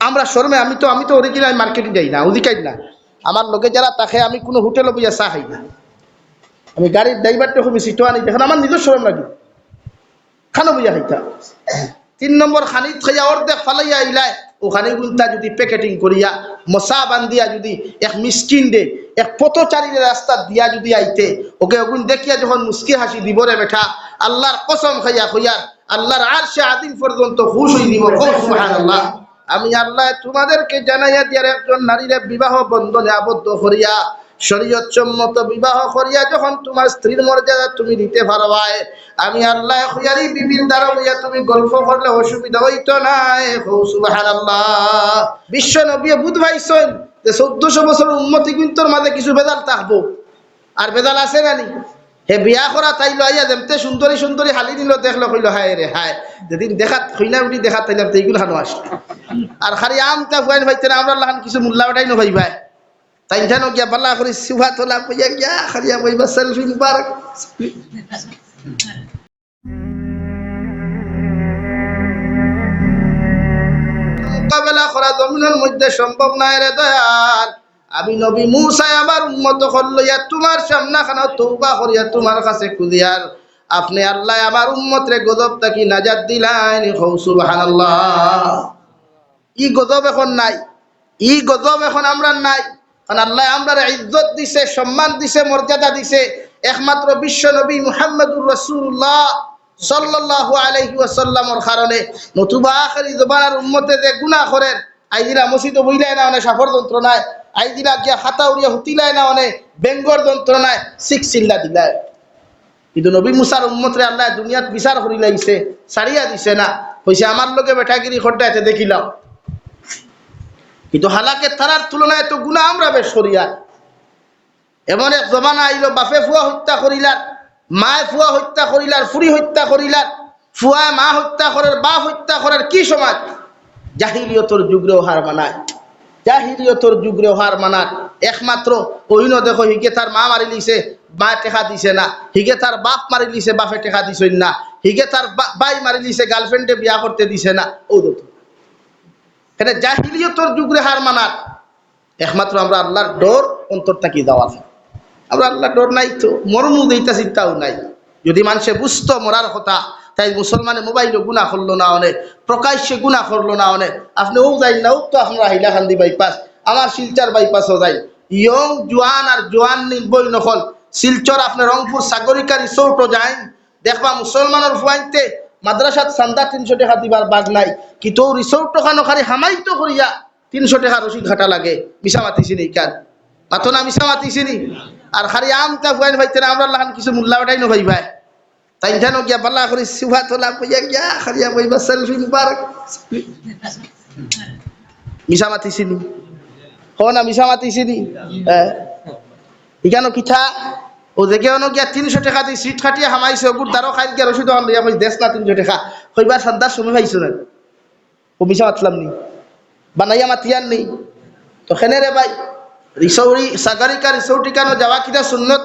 আমরা শর্মে, আমি তো আমি তো অরিজিনাল মার্কেটে যাই না ওদিকাই না। আমার লোকে যারা তাকে আমি কোনো হোটেলে বইয়া চা খাই না। আমি গাড়ির ড্রাইভারটা খুবই সিটো আনি দেখেন আমার নিজের শরম লাগে। খানো বইয়া খাইতা তিন নম্বর খানি খাইয়া অর্ধেক ফালাইয়া ইলাই ওখানে গুলতা যদি প্যাকেটিং করিয়া, মশা বান্ধিয়া যদি এক মিসকিন দে, এক পথচারীর রাস্তা দিয়া যদি আইতে, ওকে ওগুন দেখিয়া যখন মুস্কি হাসি দিব রে বেঠা আল্লাহর কসম খাইয়া খইয়ার, আল্লাহর আর সে আদিম পর্যন্ত খুশ হই দিব। আল্লাহ আমি আল্লাহ তোমাদেরকে জানাইয়া দিয়ার একজন নারীর বিবাহ বন্ধনে আবদ্ধ করিয়া শরীয়ত সম্মত বিবাহ করিয়া যখন তোমার স্ত্রীর মর্যাদা তুমি দিতে পারবাই, আমি আল্লাহ খুয়ারি বিবির দ্বারা হইয়া তুমি গল্প করলে অসুবিধা হইতো নাই সুবহানাল্লাহ। বিশ্ব নবী বুধ ভাইছেন যে চোদ্দশো বছর উন্মতি কিন্তু মাঝে কিছু বেদাল থাকব আর বেদাল আছে না নি হে বিয়া করা তাইলো আইয়া যেমতে সুন্দরী সুন্দরী হালি নিল দেখল কইল হায় রে হায়। যেদিন দেখাত হইলা উঠি দেখাত তাইলাম এইগুলো হানো আসলো আর খালি আমটা ফুয়াইন ভাইতে না আমরা লাহান কিছু মূল্যা ওটাই নো ভাই ভাই তাই জানো গিয়া বাল্লা করে সিভা তোলা পইয়া গিয়া খালিয়া বইবা সেলফি মুবারক মোকাবেলা করা জমিনের মধ্যে সম্ভব নাই রে দয়াল। আমি নবী মুসাই আমার উন্মত করলইয়া তোমার সামনা খানা তৌবা করিয়া তোমার কাছে খুদিয়ার আপনি আল্লাহ আমার উম্মত রে গজব তাকি নাজাত দিলাইন হৌ সুবহানাল্লাহ। ই গজব এখন নাই, ই গজব এখন আমরা নাই, কারণ আল্লাহ আমরা ইজ্জত দিছে, সম্মান দিছে, মর্যাদা দিছে, একমাত্র বিশ্ব নবী মুহাম্মদুর রাসূলুল্লাহ সাল্লাল্লাহু আলাইহি ওয়াসাল্লামর কারণে। নতুবা আখেরি জমানার উম্মতে যে গুনাহ করেন আইদিরা মসজিদ বইলাই না, অনেক সাফর যন্ত্রণায়। আইদিরা গিয়া খাতা উড়িয়া হুতিলাই না অনেক বেঙ্গর যন্ত্রণায় সিক চিল্লা দিলায় কিন্তু নবী মুসার উম্মতরে আল্লাহ দুনিয়াত বিচার করি লাগিছে সারিয়া দিছে না। কইছে আমার লোকে বেঠাগিরি খড্ডাইতে দেখিলাম কিন্তু হালাকে তারার তুলনায় তো গুণা আমরা বেশ করিয়ার এমন এক জমানা আইল বাপে ফুয়া হত্যা করিলার মায়ে ফুয়া হত্যা করিলার ফুরি হত্যা করিলার ফুয়ায় মা হত্যা করার বাপ হত্যা করার কি সমাজ? জাহিলিয়তর যুগরেও হার মানায়। জাহিলিয়তর যুগরেও হার মানার একমাত্র অহিন দেখো হিগে তার মা মারি লিছে মা টেকা দিছে না। হিগে তার বাপ মারি লিছে, বাপে টেকা দিছেন না। হিগে তার বাই মারি লিছে গার্লফ্রেন্ডে বিয়া করতে দিছে না। ও দেখো এটা জাহিলিয়তর যুগরে হার মানার একমাত্র আমরা আল্লাহর ডর অন্তর থাকি দেওয়া আমরা আল্লাহর ডর নাই তো মরমু দিইতা চিন্তাও নাই। যদি মানুষে বুঝতো মরার কথা তাই মুসলমানে মোবাইলে গুণা করল না অনেক, প্রকাশ্যে গুণা করল না অনেক। আপনি ও যাই না, ও তো আপনারা হাইলাকান্দি বাইপাস আমার শিলচার বাইপাসও যাই। ইয়ং জোয়ান আর জোয়ান বই নকল। শিলচর আপনার রংপুর সাগরিকা রিসোর্টও যায় দেখবা মুসলমানের ফুয়াইতে মাদ্রাসাত চান্দা তিনশো টাকা দিবার বাগ নাই। কিন্তু রিসোর্ট খানো খালি হামাইতো করিয়া তিনশো টাকা রসিদ ঘাটা লাগে মিশা মাতিছি নি কার? মাতো না মিশা মাতিছি নি? আর খালি আমটা ফুয়াইন ভাইতে আমরা লাহান কিছু মূল্যা ওটাই নো ভাই ভাই তাই জানো গিয়া বাল্লা করে সিভা তোলা পইয়া গিয়া খালিয়া বইবা সেলফি মুবারক। মিশা মাতিছি নি হ না মিশা মাতিছি নি হ্যাঁ ইকানো কিথা ও দেখে অন গিয়া তিনশো টাকা দিয়ে সিট খাটিয়ে হামাইছে ওগুর দ্বারও খাই গিয়া রসিদ হন লইয়া দেশ না তিনশো টাকা। কইবার সান্দার সময় পাইছো না? ও মিশা মাতলাম নি। বানাইয়া মাতিয়ার নেই তো খেনে রে ভাই রিসৌরি সাগারিকা রিসৌটি কেন যাওয়া কিনা সুন্নত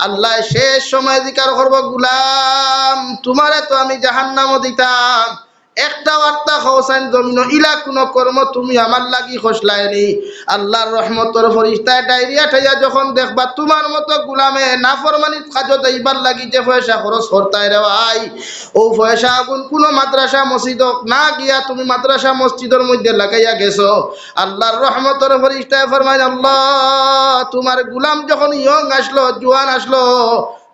আল্লাহ শেষ সময় অধিকার করব গুলাম। তোমারে তো আমি জাহান্নামও দিতাম। একটা বার্তা হোসেন জমিন, ইলা কোনো কর্ম তুমি আমার লাগি খসলায়নি। আল্লাহর রহমতর ফরিস্তায় ডায়রিয়া ঠাইয়া যখন দেখবা, তোমার মতো গুলামে নাফরমানি কাজত এইবার লাগি যে পয়সা খরচ করতায় রে ভাই। ও পয়সা আগুন কোনো মাদ্রাসা মসজিদ না গিয়া তুমি মাদ্রাসা মসজিদের মধ্যে লাগাইয়া গেছো। আল্লাহর রহমতর ফরিস্তায় ফরমাই আল্লাহ, তোমার গুলাম যখন ইয়ং আসলো, জোয়ান আসলো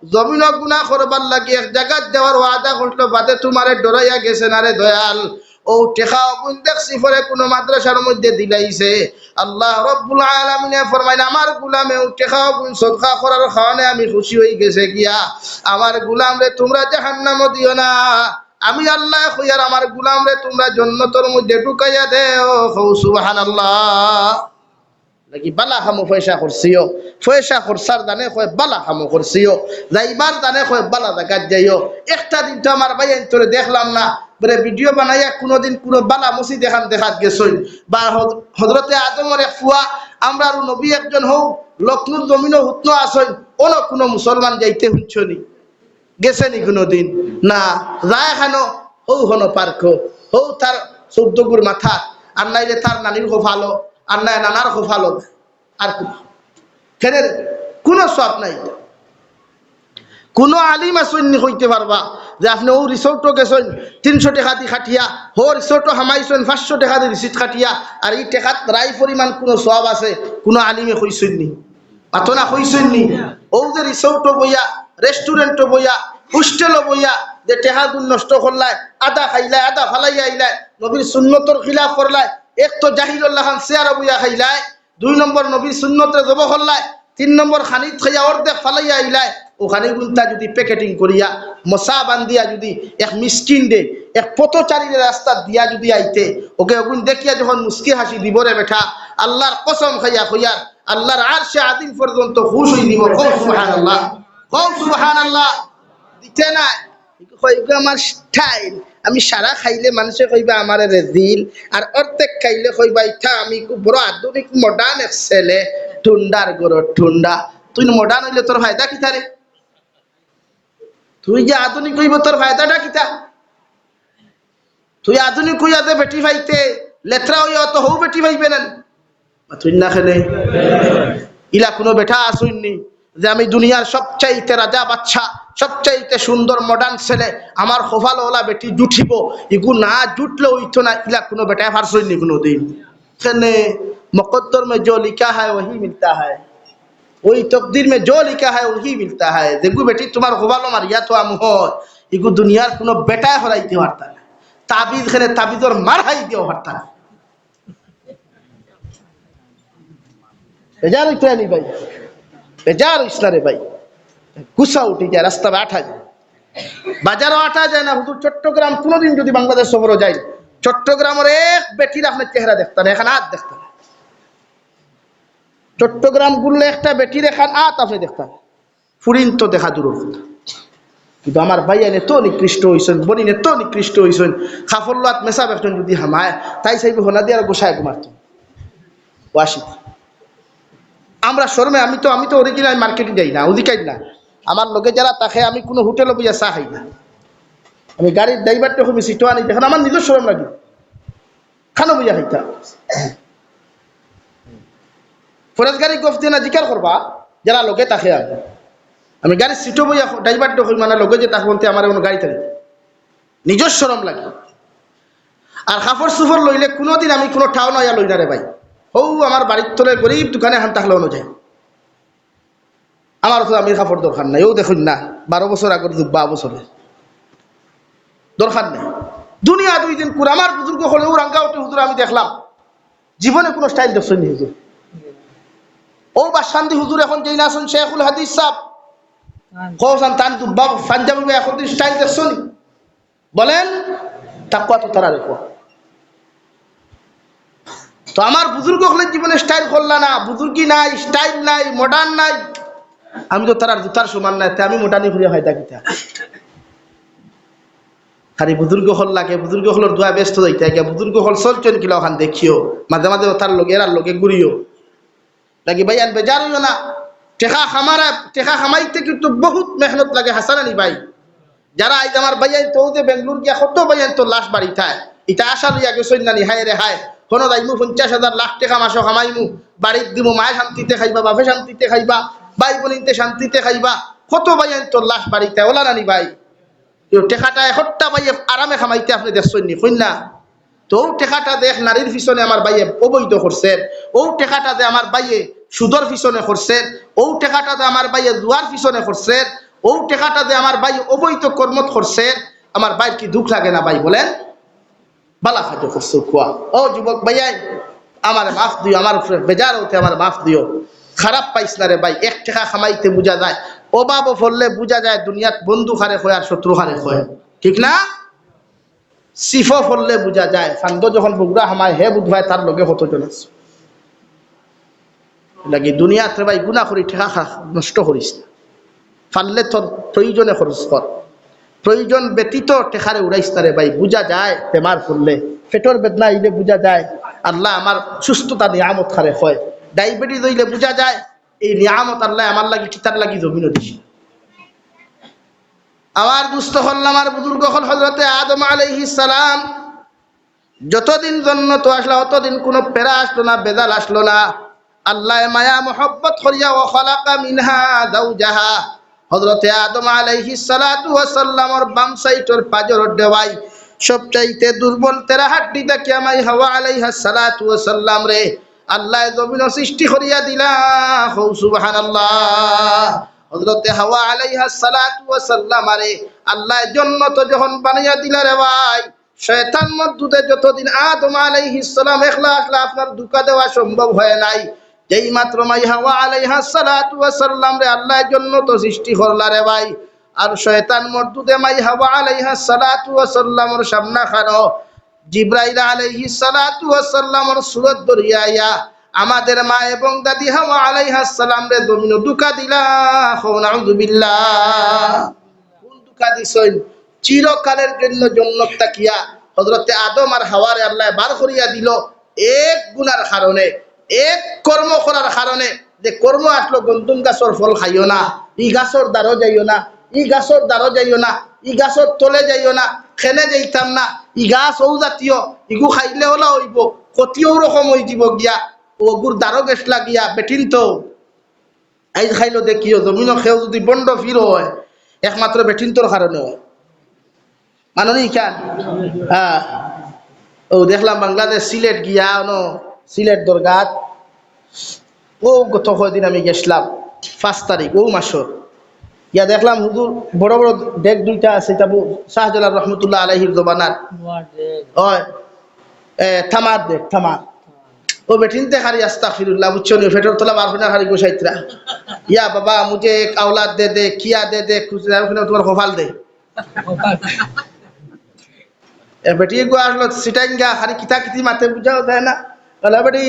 জমিন গুণা করবার লাগি এক জায়গাত দেওয়ার ওয়াদা করল, বাদে তোমারে ডরাইয়া গেছে না রে দয়াল। ও টেকা অগুন দেখছি পরে কোনো মাদ্রাসার মধ্যে দিলাইছে। আল্লাহ রব্বুল আলমিনে ফরমাইন, আমার গুলামে ও টেকা অগুন সদকা করার খাওয়ানে আমি খুশি হয়ে গেছে গিয়া। আমার গুলাম রে তোমরা জাহান্নামও দিও না। আমি আল্লাহ কইয়ার আমার গুলাম রে তোমরা জন্নতর মধ্যে ঢুকাইয়া দেও। হৌ সুবাহান আল্লাহ নাকি বালা হামো পয়সা করছিও পয়সা খরচার দানে কয়, বালা হামো করছিও যাইবার দানে কয়, বালা জায়গা যাইও একটা দিন তো আমার ভাই তোরে দেখলাম না। বলে, ভিডিও বানাইয়া কোনোদিন কোনো বালা মসি দেখান দেখাত গেছই বা হজরতে আদমর এক ফুয়া, আমরা আর নবী একজন হোক লক্ষ্ণুর জমিনও হুতনো আসই অন্য কোনো মুসলমান যাইতে হুঁচনি গেছে নি কোনোদিন। না, যায় এখানো হৌ হনো পার্ক হৌ তার চৌদ্দগুর মাথা, আর নাইলে তার নানির খোফালো আর নাই নানার আর কোনো সব নাই। কোনো আলিম হইতে পারবা যে আপনি ও রিসোর্টও গেছেন তিনশো টাকা দি খাটিয়া, হো রিসোর্টও হামাইছেন, পাঁচশো টাকা দি রিসিট খাটিয়া, আর এই টেকাত রাই পরিমাণ কোনো সব আছে, কোনো আলিমে কইসইনি পাতনা কইসইনি ও যে রিসোর্টও বইয়া রেস্টুরেন্টও বইয়া হোস্টেলও বইয়া, যে টেকা নষ্ট করলাই আদা খাইলাই আদা ফালাই আইলাই নবীর সুন্নতর খিলাফ করলাই এক তো জাহিরুল্লাহ খান চেয়ার বুয়া খাইলাই, দুই নম্বর নবীর সুন্নতে জব করলাই তিন নম্বর খানিত খাইয়া অর্ধেক ফালাইয়া আইলাই ওখানে গুনতা যদি প্যাকেটিং করিয়া মশা বান্ধিয়া যদি এক মিসকিন দে, এক পথচারীর রাস্তা দিয়া যদি আইতে, ওকে ওগুন দেখিয়া যখন মুস্কি হাসি দিব রে বেঠা আল্লাহর কসম খাইয়া খুইয়ার আল্লাহর আর সে আদিম পর্যন্ত খুশ হই দিব কৌ সুবাহান আল্লাহ কৌ সুবাহান আল্লাহ দিতে নাই আমার স্টাইল আমি সারা খাইলে মানুষে কইবা আমার রেজিল আর অর্ধেক খাইলে কইবা ইথা আমি বড় আধুনিক মডার্ন এক ছেলে ঠুন্ডার গরো ঠুন্ডা। তুই মডার্ন হইলে তোর ফায়দা কি তারে তুই যে আধুনিক হইব তোর ফায়দাটা কিতা? তুই আধুনিক হইয়া দে বেটি ভাইতে লেত্রা হইয়া তো হৌ বেটি ভাইবে না তুই না খেলে। ইলা কোনো বেটা আসুননি যে আমি দুনিয়ার সবচাইতে রাজা বাচ্চা সবচাইতে সুন্দর মডার্ন ছেলে আমার হোফাল ওলা বেটি জুঠিব। ইগু না জুটলে উঠতো না ইলা কোনো বেটায় ফার সইনি কোনো দিন। সেনে মকদ্দর মে জল লিখা হয়, ওহি মিলতা হয়। ওই তকদির মে জল লিখা হয়, ওহি মিলতা হয়। দেখু বেটি, তোমার হোফালো মারিয়া তো আম ইগু দুনিয়ার কোনো বেটায় হরাইতে পারতা না। তাবিজ খেলে তাবিজর মার হাই দিও পারতা না। বেজার ইসলানি ভাই। বেজার ইসলারে ভাই। গুসা উঠে যায়, রাস্তা আঠা যায়। বাজারও আঠা যায় না, হুজুর। চট্টগ্রাম কোনোদিন যদি বাংলাদেশ শহরও যাই চট্টগ্রামের এক বেটির আপনার চেহারা দেখতেন এখানে হাত দেখতেন চট্টগ্রাম গুললে একটা বেটির এখান আত আপনি দেখতেন ফুরিন তো দেখা দূর কিন্তু আমার ভাইয়ানে তো নিকৃষ্ট হয়েছেন বনিনে তো নিকৃষ্ট হয়েছেন খাফল্লাত মেসাব একজন যদি হামায়, তাই চাইবে হোনা দিয়ে আর গোসায় মারত ওয়াশিদ আমরা শর্মে, আমি তো আমি তো অরিজিনাল মার্কেটে যাই না, ওদিকাই না। আমার লোকে যারা তাকে আমি কোনো হোটেলে বইয়া চা খাই না। আমি গাড়ির ড্রাইভারটা খুবই সিটো আনি দেখেন, আমার নিজের শরম লাগে। খানো বইয়া খাইতা ফরেজ গাড়ি গফ দিয়ে না জিকার করবা, যারা লোকে তাকে আমি আমি গাড়ির সিটো বইয়া ড্রাইভারটা খুব মানে লোকে যে তাকে বলতে আমার কোনো গাড়ি থাকে নিজের শরম লাগে। আর কাপড় সুফর লইলে কোনোদিন আমি কোনো ঠাও নয়া লই না রে ভাই। হৌ আমার বাড়ির তলে গরিব দোকানে হান তাহলে অনুযায়ী আমার তো আমি কাপড় দরকার নাই ও দেখুন না বারো বছর আগর বা বছরে দরকার নেই। দুনিয়া দুই দিন কুর আমার বুজুর্গ হলে ও রাঙ্গাউটি হুজুর আমি দেখলাম। জীবনে কোনো স্টাইল দেখছেন হুজুর ও বা শান্তি হুজুর এখন যেই না শুন শেখুল হাদিস সাহ কৌসান তান দুব্বা পাঞ্জাবি এখন স্টাইল দেখছেন বলেন তাকুয়া তো তারা রেখো তো আমার বুজুর্গ হলে জীবনে স্টাইল করলা না বুজুর্গি নাই স্টাইল নাই মডার্ন নাই। আমি তো তার জুতার সমান নাই আমি মোটানি ঘুরিয়া হয় তাকিতা খালি বুজুর্গ হল লাগে বুজুর্গ হলর দোয়া ব্যস্ত যাইতে গিয়া বুজুর্গ হল চলছেন কিলা ওখান দেখিও মাঝে মাঝে তার লগে এরার লগে ঘুরিও। নাকি ভাই আন বেজার হইও না টেকা খামারা টেকা খামাইতে কিন্তু বহুত মেহনত লাগে হাসানানি ভাই। যারা আইজ আমার ভাইয়াই তো যে বেঙ্গলোর গিয়া কত ভাইয়ান তো লাশ বাড়ি থায় ইটা আশা লইয়া গেছই নানি, হায় রে হায় কোনো যাইমু পঞ্চাশ হাজার লাখ টাকা মাসও কামাইমু বাড়িত দিমু, মায়ে শান্তিতে খাইবা, বাপে শান্তিতে খাইবা। ভাই বোনিতে শান্তিতে খাইবা। কত ভাইয়ান তো লাশ বাড়ি থায় ওলা নানি ভাই। টেকাটা এসপ্তাহ ভাইয়ে আরামে খামাইতে আপনি দেখছেন নি কন্যা তো ও টেকাটা দেখ নারীর পিছনে আমার ভাইয়ে অবৈধ করছে। ও টেকাটা যে আমার ভাইয়ে সুদর পিছনে করছে। ও টেকাটা যে আমার ভাইয়ে জুয়ার পিছনে করছে। ও টেকাটা যে আমার ভাই অবৈধ কর্মত করছে। আমার ভাইয়ের কি দুঃখ লাগে না ভাই বলেন? বালা খাদ্য করছ, খোয়া। ও যুবক ভাইয়াই আমার মাফ দিও, আমার বেজার হতে আমার মাফ দিও। খারাপ পাইস না রে ভাই, এক টাকা খামাইতে বোঝা যায়। অভাব ফললে বোঝা যায় দুনিয়াত বন্ধু হারে হয় আর শত্রু হারে হয় ঠিক না? সিফ ফললে বোঝা যায়। ফান্দ যখন বগুড়া হামায়, হে বুধ ভাই, তার লগে কতজন আছে? লাগি দুনিয়াতে ভাই গুণা করি ঠেকা খা, নষ্ট করিস না। ফাললে তোর প্রয়োজনে খরচ কর। প্রয়োজন ব্যতীত টেকারে উড়াইস তারে ভাই, বুঝা যায় বেমার করলে পেটর বেদনা আইলে বুঝা যায়, আল্লাহ আমার সুস্থতা নিয়ামত খারে হয় ডায়াবেটিস হইলে বুঝা যায়, এই নিয়ামত আল্লাহ আমার লাগি কিতার লাগি জমিনও দিছি। আমার দুস্থ হল আমার বুজুর্গ হল হজরতে আদম সালাম। যতদিন জন্ম তো আসলো, অতদিন কোনো পেরা আসলো না বেদাল আসলো না। আল্লাহ মায়া মোহব্বত করিয়া, ও খলাকা মিনহা জাহা হজরতে আদম আলাইহিস সালাতু ওয়াসাল্লামর বাম সাইটর পাজর দেওয়াই, সবচাইতে দুর্বল তেরা হাড্ডি দেখে আমাই হাওয়া আলাইহাস সালাতু ওয়াসাল্লাম রে। আল্লাহ জমিন সৃষ্টি করিয়া দিলা। হৌ সুবহানাল্লাহ। হজরতে হাওয়া আলাইহা সালাতু ওয়াসাল্লাম আরে আল্লাহ জন্নত যখন বানাইয়া দিলা রে ভাই, শয়তান মদ্দুতে যতদিন আদম আলাইহিস সালাম একলা একলা আপনার দুকা দেওয়া সম্ভব হয় নাই, যেই মাত্র মাই হাওয়া আলাইহা সালাতু ওয়াসাল্লাম রে আল্লাহ জন্নত সৃষ্টি করলা রে ভাই। আর শয়তান মদ্দুতে মাই হাওয়া আলাইহা সালাতু ওয়াসাল্লামর সামনা খানো জিব্রাইল আলাইহিস সালাতু ওয়াসাল্লামর সুরত দরিয়া আমাদের মা এবং দাদি হাওয়া আলাইহাস সালাম রে দমিন দুকা দিলা। নাউযুবিল্লাহ কোন দুকা দিছইন চিরকালের জন্য জন্নত তাকিয়া হযরতে আদম আর হাওয়ারে আল্লাহ বার করিয়া দিল এক গুনার কারণে, এক কর্ম করার কারণে যে কর্ম আসলো গন্তুম গাছর ফল খাইও না, ই গাছর দ্বারও যাইও না, ই গাছর দ্বারও যাইও না, ই গাছর তলে যাইও না খেনে যাইতাম না ই গাছ ও জাতীয় ইগু খাইলে হলা হইব, ক্ষতিও রকম হয়ে দিব গিয়া। ওগুর দ্বারও গেছ লাগিয়া বেঠিন তো। আইজ খাইলো দেখিও জমিন খেও যদি বন্ড ফির হয় একমাত্র বেঠিন তোর কারণে হয়। কেন হ্যাঁ ও দেখলাম বাংলাদেশ সিলেট গিয়া, ন সিলেট দরগাত ও গত কয়দিন আমি গেছিলাম, পাঁচ তারিখ ও মাসর ইয়া দেখলাম হুজুর বড় বড় ডেক দুইটা আছে তাবু শাহজালাল রহমতুল্লাহ আলহির জবানার। থামার ডেক থামার। ও বেটিনতে হারি আস্তা ফিরুল্লাহ বুঝছ নি? ফেটর তোলা বারফিনা হারি গোসাইত্রা। ইয়া বাবা মুজে এক দে দে কিয়া দে দে খুচরা তোমার কফাল দে। বেটি গো আসলো গা হারি কিতা কিতি মাতে বুঝাও দেয় না। বেটি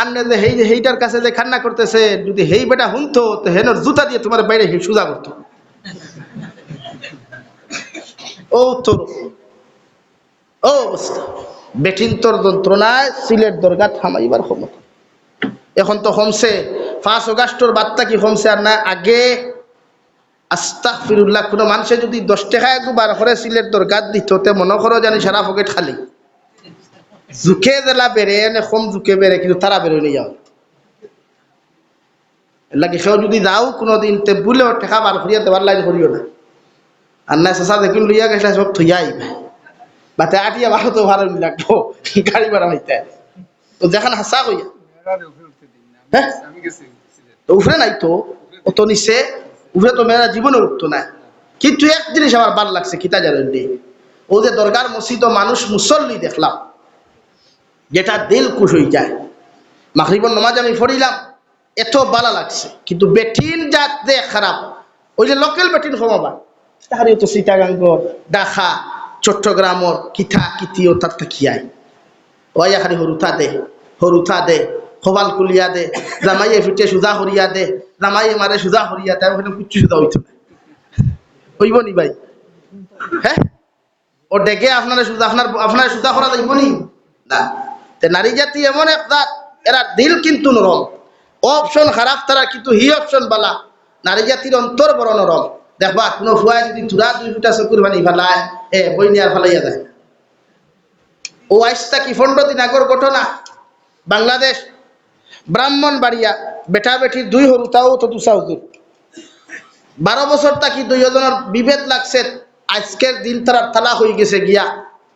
আন্নে যে হেই হেইটার কাছে যে খান্না করতেছে, যদি হেই বেটা হুনতো, তো হেনর জুতা দিয়ে তোমার বাইরে সুজা করতো। ও তোর, ও অবস্থা। বেঠিন তোর যন্ত্রণায় সিলেট দরগা থামাইবার ক্ষমতা। এখন তো কমছে পাঁচ অগাস্টর বার্তা কি কমছে আর না, আগে আস্তাক ফিরুল্লাহ কোনো মানুষে যদি দশ টাকা একবার করে সিলেট দরগাত দিত, তে মনে করো জানি সারা পকেট খালি। জুকে জেলা বেড়ে, এনে কম জুকে বেড়ে, কিন্তু তারা বেরোয় নিয়ে যাও। লাগে সেও যদি যাও, কোনোদিন তে বুলেও টেকা বার করিয়া দেওয়ার লাইন করিও না। আর না চেঁচা দেখুন, লইয়া গেছে সব থইয়া আইবে বাতে আটিয়া ভালো তো ভালো লাগবো, গাড়ি ভাড়া হইতে তো যেখানে হাসা কইয়া। তো উফরে নাই তো অত নিচে উফরে তো মেয়েরা জীবনে উঠতো না। কিন্তু এক জিনিস আমার ভালো লাগছে, কিতা জানেন ও যে দরগার মসজিদ মানুষ মুসল্লি দেখলাম। যেটা দিল খুশ হয়ে যায়। মাখরিবন নমাজ আমি পড়িলাম, এত বালা লাগছে। কিন্তু বেঠিন জাত দে খারাপ। ওই যে লোকাল বেটিন কমাবা তাহারি তো সীতাগাঙ্গ ডাকা চট্টগ্রামর কিথা কিতিও তার তাকিয়ায় ওয়া খালি হরুথা দে হরুথা দে, খোবাল কুলিয়া দে, জামাইয়ে ফিটে সুজা হরিয়া দে, জামাইয়ে মারে সুজা হরিয়া দে ওখানে কুচ্ছু সুজা হইতো না। হইব নি ভাই? হ্যাঁ? ও ডেকে আপনার সুজা, আপনার আপনার সুজা করা যাইব না। তে নারী জাতি এমন এক জাত এরা দিল কিন্তু নরম। অপশন খারাপ তারা কিন্তু হি অপশন বালা। নারী জাতির অন্তর বড় নরম। দেখবা, কোনো ফুয়াই যদি তুরা দুই ফুটা চকুর বানি ফেলায়, এ, বই নিয়ে ফেলাইয়া যায়। ও আইসটা কি পনেরো দিন আগর ঘটনা? বাংলাদেশ ব্রাহ্মণ বাড়িয়া বেটা বেটির দুই হরু তাও তো দুসা হুজুর বারো বছর তাকি দুইজনের বিভেদ লাগছে। আজকের দিন তারা তালা হয়ে গেছে গিয়া।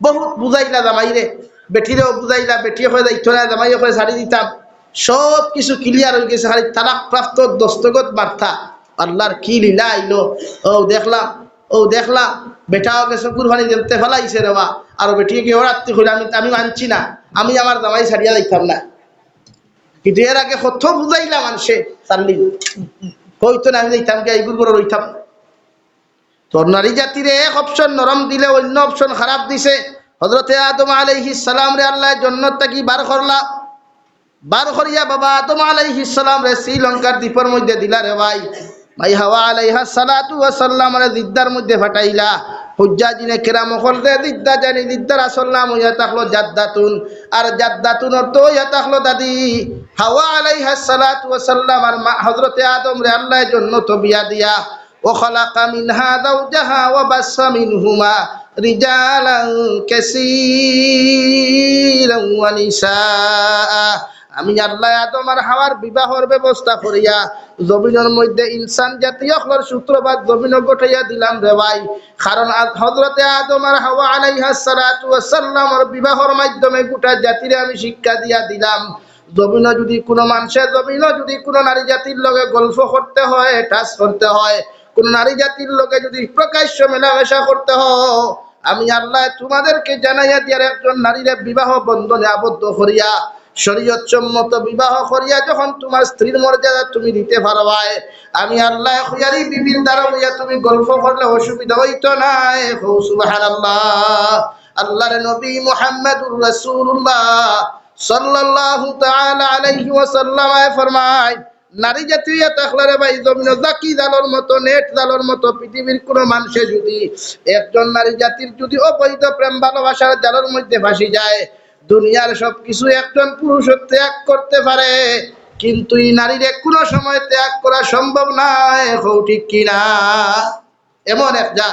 বহুত বুঝাইলা জামাইরে বেটিরেও বুঝাইলা বেটিয়ে হয়ে যাইতো না জামাইয়ে হয়ে ছাড়ি দিতাম। সব কিছু ক্লিয়ার হয়ে গেছে, খালি তালাক প্রাপ্ত দস্তগত বার্তা। আল্লাহর কি লীলা আইলো? ও দেখলাম ও দেখলাম, বেটাও গেছে কুরবানি দেবতে ফেলাইছে রেবা আর বেটিয়ে কি ওরাত্রি হইলে আমি আমি মানছি না, আমি আমার জামাই ছাড়িয়া যাইতাম না। কিন্তু এর আগে কত বুঝাইলা মানুষে চাল্লি হইতো না, আমি যাইতাম কে এইগুলো করে রইতাম। তোর নারী জাতির এক অপশন নরম দিলে অন্য অপশন খারাপ দিছে। হজরতে আদম আলাইহিস সালাম রে আল্লাহ জন্নত থাকি বার করলা। বার করিয়া বাবা আদম আলাইহিস সালাম রে শ্রীলঙ্কার দ্বীপের মধ্যে দিলা রে ভাই। ভাই হাওয়া আলাইহা সালাতু ওয়া সাল্লাম রে দিদ্দার মধ্যে ফাটাইলা। হুজ্জা জিনে কেরাম হলদে দিদ্দা জানি দিদ্দার আসল নাম হইয়া থাকল জাদ্দাতুন। আর জাদ্দাতুন অর্থ হইয়া থাকল দাদি। হাওয়া আলাইহা সালাতু ওয়া সাল্লাম আর মা হযরতে আদম রে আল্লাহ জন্নত বিয়া দিয়া। ও খালাকা মিনহা যাওজাহা ওয়া বাসসা মিনহুমা। কাসীরান ওয়া নিসাআ। আমি আল্লাহ আদম হাওয়ার বিবাহর ব্যবস্থা করিয়া জমিনের মধ্যে ইনসান জাতীয় হলর সূত্রপাত জমিন গঠাইয়া দিলাম রে ভাই। কারণ হজরতে আদম আর হাওয়া আলাইহা সালাতু বিবাহর মাধ্যমে গোটা জাতিরে আমি শিক্ষা দিয়া দিলাম। জমিন যদি কোনো মানুষের জমিন যদি কোনো নারী জাতির লগে গল্প করতে হয়, টাচ করতে হয়, কোন নারী জাতির লগে যদি প্রকাশ্য মেলামেশা করতে হয় আমি আল্লাহ তোমাদেরকে জানাইয়া দিয়ার একজন নারীরে বিবাহ বন্ধনে আবদ্ধ করিয়া, শরীয়ত বিবাহ করিয়া যখন তোমার স্ত্রীর মর্যাদা তুমি দিতে পারবাই, আমি আল্লাহ খুয়ারি বিবির দ্বারা হইয়া তুমি গল্প করলে অসুবিধা হইতো নাই। হৌ, সুবহানাল্লাহ। আল্লাহর নবী মুহাম্মদুর রাসূলুল্লাহ সাল্লাল্লাহু তাআলা আলাইহি ওয়াসাল্লাম ফরমায় নারী জাতীয় তাকলারে ভাই, জমিন জাকি জালর মতো, নেট জালর মতো, পৃথিবীর কোন মানুষে যদি একজন নারী জাতির যদি অবৈধ প্রেম ভালোবাসার জালর মধ্যে ভাসি যায়, দুনিয়ার সবকিছু একজন পুরুষ ত্যাগ করতে পারে। কিন্তু এই নারীর কোনো সময় ত্যাগ করা সম্ভব নয় হৌ ঠিক কিনা এমন এক যা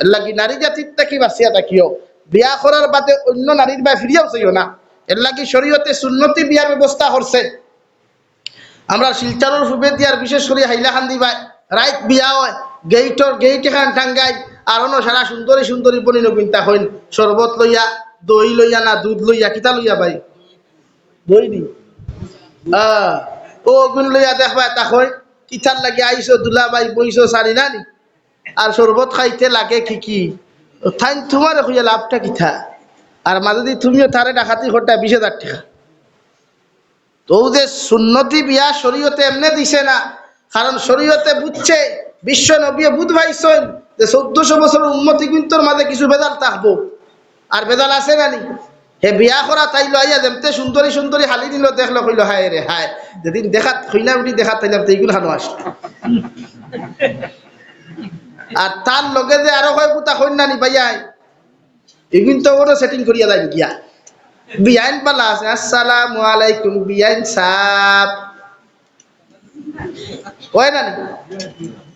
এর লাগি নারী জাতির থাকি বাঁচিয়া থাকিও। বিয়া করার বাদে অন্য নারীর বা ফিরিয়াও চাইও না। এর লাগি শরীয়তে সুন্নতি বিয়ার ব্যবস্থা করছে। আমরা শিলচারের ফুবে দিয়ার বিশেষ করে হাইলাখান্দি বাই রাইত বিয়া হয় গেইটর গেইট এখান টাঙ্গাই আর অন্য সারা সুন্দরী সুন্দরী বনি নবীনতা হইন শরবত লইয়া দই লইয়া না দুধ লইয়া কিতা লইয়া ভাই? দই আহ, ও গুণ লইয়া দেখবা তা হয় কিতার লাগে আইসো দুলা বাই বইসো সারি নানি আর শরবত খাইতে লাগে কি কি? থাইন তোমার হইয়া লাভটা কিথা আর মাঝে তুমিও তারে ডাকাতি ঘরটা বিশ হাজার টাকা। তো যে সুন্নতি বিয়া শরীয়তে এমনি দিছে না, কারণ শরীয়তে বুঝছে, বিশ্ব নবী বুধ ভাইছেন যে চোদ্দশো বছর উন্নতি কিন্তু মাঝে কিছু বেদাল থাকব আর বেদাল আছে না নি? হে বিয়া করা তাইলো আইয়া যেমতে সুন্দরী সুন্দরী হালি নিল দেখল কইল, হায় রে, হায়, যেদিন দেখাত হইনা উঠি দেখাত তাইলাম এইগুলো হানো আস আর তার লগে যে আরও কয় পুতা কন্যা নি ভাইয়াই এগুলো তো ওটা সেটিং করিয়া যাই গিয়া। বিয়াইন পালা আছে আসসালামু আলাইকুম বিয়াইন সাপ হয় না?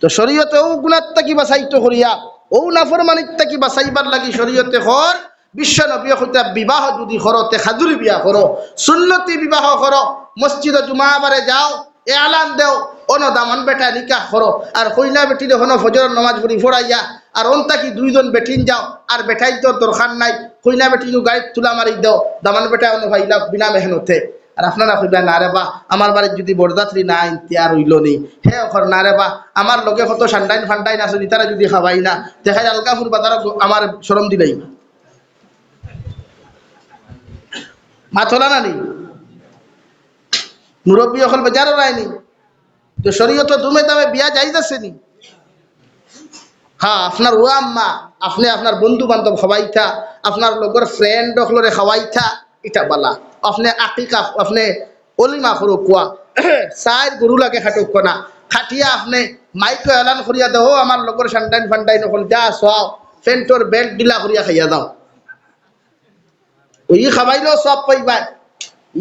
তো শরীয়তে ও গুণাত থাকি বাছাইতো করিয়া, ও নাফরমানিত থাকি বাছাইবার লাগি শরীয়তে হর। বিশ্ব নবী হইতা বিবাহ যদি করো, তে খাজুরি বিয়া করো, সুন্নতি বিবাহ করো, মসজিদ জুমাবারে যাও এ আলান দেও অন দামান বেটা নিকাহ করো, আর কইনা বেটিরে হন ফজর নমাজ পড়ি ফোড়াইয়া আর অন্তা কি দুইজন বেটিন যাও, আর বেটাই তোর দরকার নাই। কইনা বেটি গাড়িত তুলা মারি দেও। দামান বেটা অন ভাইলা বিনা মেহনতে। আর আপনারা কইবা না রে বা, আমার বাড়ির যদি বরযাত্রী না আনতে আর হইল নি। হে অখর, না রে বা, আমার লগে কত সান্ডাইন ফান্ডাইন আছে তারা যদি খাবাই না, দেখা যায় আলকাপুর বাজার আমার সরম দিলাই। মাথলা না নি? মুরব্বী অকল বেজারও রায়নি তো শরীয়ত দুমে দামে বিয়া যাই যাচ্ছে নি? হ্যাঁ আপনার ও আম্মা, আপনি আপনার বন্ধু বান্ধব খাওয়াইতা আপনার লগর ফ্রেন্ড অকলরে খাওয়াইতা ইটা বালা। আপনি আকিকা, আপনি অলিমা করো কোয়া। চাই গরু লাগে খাটুক না খাটিয়া আপনি মাইকে এলান করিয়া দাও, আমার লগর সান্ডাইন ফান্ডাইন অকল যা চাও ফেন্টর বেল্ট ডিলা করিয়া খাইয়া দাও। ওই খাওয়াইলেও সব পাইবা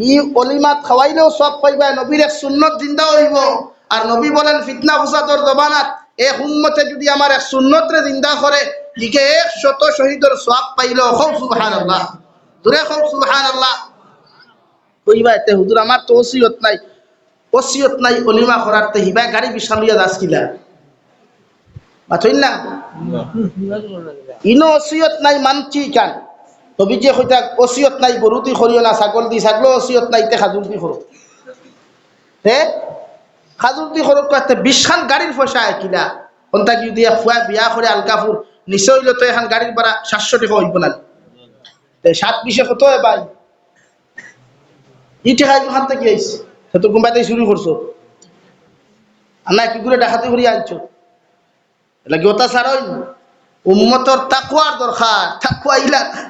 ই অলিমাত খাওয়াইলেও সব পাইবা নবীর এক সুন্নত জিন্দা হইব। আর নবী বলেন, ফিতনা ফুসাদর জবানাত এক উম্মতে যদি আমার এক সুন্নতরে জিন্দা করে ইকে এক শত শহীদর সব পাইল খুব সুবহান আল্লাহ দূরে খুব সুবহান আল্লাহ কইবা এতে হুজুর, আমার তো ওসিয়ত নাই। ওসিয়ত নাই অলিমা করার তে হিবা গাড়ি বিশালিয়া দাস কিলা? মাথইন না? ইনো ওসিয়ত নাই, মানছি কান? নবী যে কইতা ওসিয়ত নাই গরু দি না, ছাগল দি, ছাগল ওসিয়ত নাই, তে খাজুর দি করো। হে? খাজুর দি করো কইতে বিশখান গাড়ির পয়সা কিলা কোনটা কি দিয়া ফুয়া বিয়া করে আলকাপুর নিশ্চয় হইলে তো এখন গাড়ির ভাড়া সাতশো টাকা হইব না সাত বিশে কত হয় ভাই? ই টাকা এখান থেকে আইস তো কোনবাইতে শুরু করছ। আর না কি করে ডাকাতি করিয়া আনছো? এটা কি অত্যাচার হইন উম্মতর তাকুয়ার দরকার তাকুয়া ইলা না।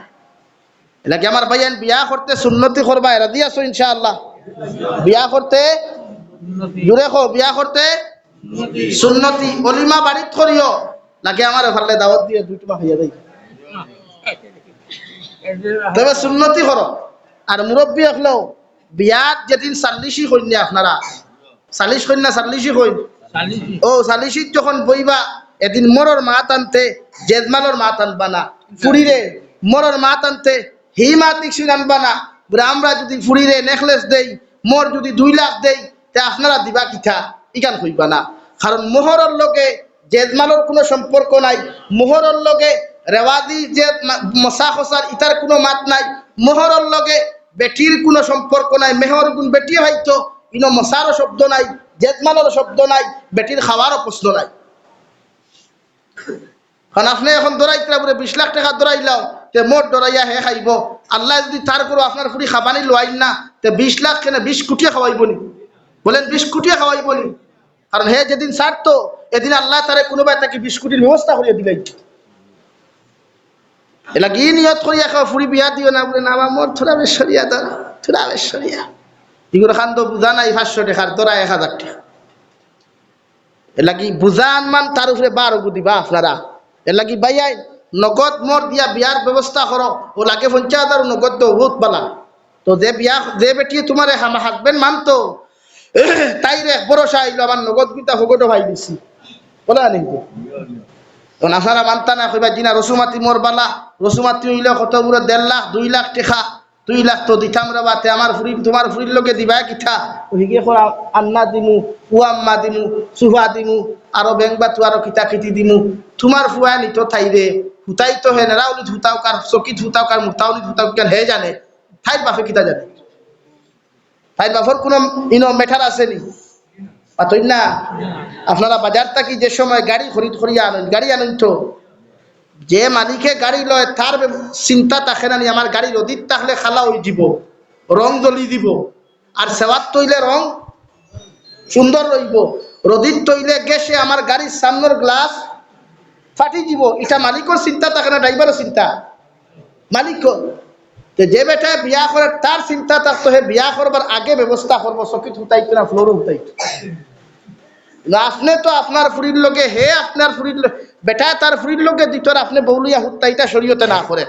এলাকি আমার ভাইয়ান বিয়া করতে সুন্নতি করবা? এরা দিয়ে আসো ইনশাআল্লাহ। বিয়া করতে জুড়ে খো বিয়া করতে? সুন্নতি। অলিমা বাড়িত করিও। নাকি আমার দাওয়াত দিয়ে তবে সুন্নতি আর মুরব্বী বিয়াত যেদিন চাল্লিশি কন্যা আপনারা। চাল্লিশ কন্যা চাল্লিশি কইন? ও যখন বইবা, এদিন মরর মা টানতে জেজমালর মা টানবা না। ফুড়িরে মরর মা টানতে হি মা তিকসিন আনবা না। আমরা যদি ফুড়িরে নেকলেস দেই, মোর যদি দুই লাখ দেই তে আপনারা দিবা কিথা ইকান কইবা না। কারণ মোহরের লগে জেজমালর কোনো সম্পর্ক নাই। মোহরের লগে রেওয়াদি যে মশা খসার ইতার কোনো মাত নাই। মোহরের লগে বেটির কোনো সম্পর্ক নাই। মেহর গুণ বেটি হয়তো, ইনো মশারও শব্দ নাই জেজমালেরও শব্দ নাই বেটির খাওয়ারও প্রশ্ন নাই। কারণ আপনি এখন দৌড়াইতে বলে বিশ লাখ টাকা দৌড়াইলাও তে মোট দৌড়াইয়া হে খাইব। আল্লাহ যদি তার করো আপনার ফুড়ি খাবানি লোয়াইন না, তে বিশ লাখ কেন বিশ কোটিয়ে খাওয়াইব নি বলেন বিশ কোটিয়ে খাওয়াইব নি কারণ হে যেদিন ছাড়তো এদিন আল্লাহ তারে কোনোবাই তাকে বিশ কোটির ব্যবস্থা করিয়ে দিলাই। এলা কি নিয়ত করিয়া খাও ফুড়ি বিয়া দিও না বলে? না আমার মোর থোড়া বেশ সরিয়া ধরা থোড়া বেশ সরিয়া এগুলো খান তো বুঝা নাই পাঁচশো টাকার তোরা এক হাজার টাকা এলা কি বুঝা আনমান তার উপরে বারো দিবা আপনারা। এলা কি বাইয়াই নগদ মোর দিয়া বিয়ার ব্যবস্থা করো ও লাগে পঞ্চায়েত আর নগদ তো বহুত বালা। তো যে বিয়া, যে বেটিয়ে তোমার হাজবেন্ড মানতো তাই রে ভরসা আইলো আমার নগদ বিতা ফগটো ভাই দিছি। বলা নাকি আপনারা মানতা না, কইবা দিনা রসুমাতি মোর বালা, রসুমাতি হইলে কত বুড়ো দেড় লাখ, দুই লাখ টেকা দুই লাখ তো দিতাম রে বাতে, আমার ফুরি, তোমার ফুরির লোকে দিবা কিঠা। হিগে করা আন্না দিমু, উয়াম্মা দিমু, সুভা দিমু, আরও বেংবা তু আরও কিতা কিতি দিমু। তোমার ফুয়া নিত থাই রে হুতাই তো হে নেরা উনি হুতাও কার চকিত হুতাও কার মুতাও নি হুতাও কেন হে জানে ঠাইর বাপে কিতা জানে। ঠাইর বাপর কোনো ইনো মেঠার আছে নি পাতই না? আপনারা বাজার থাকি যে সময় গাড়ি খরিদ করিয়া আনেন, গাড়ি আনেন তো। যে মালিকে গাড়ি লয়, তার চিন্তা থাকে না আমার গাড়ির অধিক থাকলে খালা ওই দিব, রং জ্বলি দিব। আর সেবাত তৈলে রং সুন্দর রইব। রদিত তৈলে গেছে আমার গাড়ির সামনের গ্লাস, ফাটি দিব। এটা মালিকর চিন্তা থাকে না ড্রাইভারের চিন্তা। মালিকর যে বেটায় বিয়া করে, তার চিন্তা থাকতো হে, বিয়া করবার আগে ব্যবস্থা করব, চকিত হুতাইতো না ফ্লোরও হুতাইতো। আপনি তো আপনার ফুরির লোকে হে আপনার ফুরির বেটায় বেটা তার ফুরির লোকে দিত আপনি বৌলিয়া হুত্তাইটা শরীয়তে না করে